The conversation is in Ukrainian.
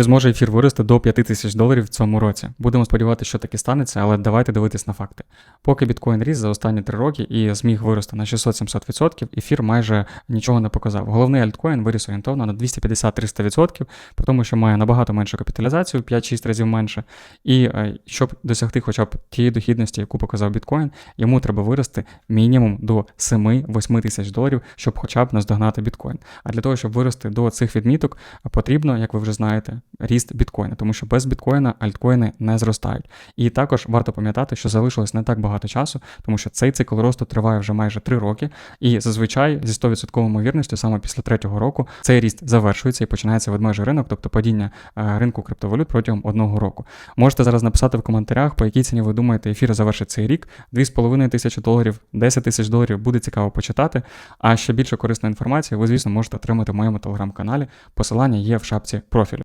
Чи зможе ефір вирости до 5 тисяч доларів в цьому році? Будемо сподіватися, що таки станеться, але давайте дивитись на факти. Поки біткоін ріс за останні 3 роки і зміг вирости на 600-700%, ефір майже нічого не показав. Головний альткоін виріс орієнтовно на 250-300%, при тому, що має набагато меншу капіталізацію, 5-6 разів менше. І е, щоб досягти хоча б тієї дохідності, яку показав біткоін, йому треба вирости мінімум до 7-8 тисяч доларів, щоб хоча б наздогнати біткоін. А для того, щоб вирости до цих відміток, потрібно, як ви вже знаєте, ріст біткоїна, тому що без біткоїна альткоїни не зростають. І також варто пам'ятати, що залишилось не так багато часу, тому що цей цикл росту триває вже майже 3 роки, і зазвичай зі 100% ймовірністю саме після третього року цей ріст завершується і починається ведмежий ринок, тобто падіння е, ринку криптовалют протягом одного року. Можете зараз написати в коментарях, по якій ціні ви думаєте, ефір завершить цей рік. 2,5 тисячі доларів, 10 тисяч доларів буде цікаво почитати. А ще більше корисної інформації ви, звісно, можете отримати в моєму телеграм-каналі. Посилання є в шапці профілю.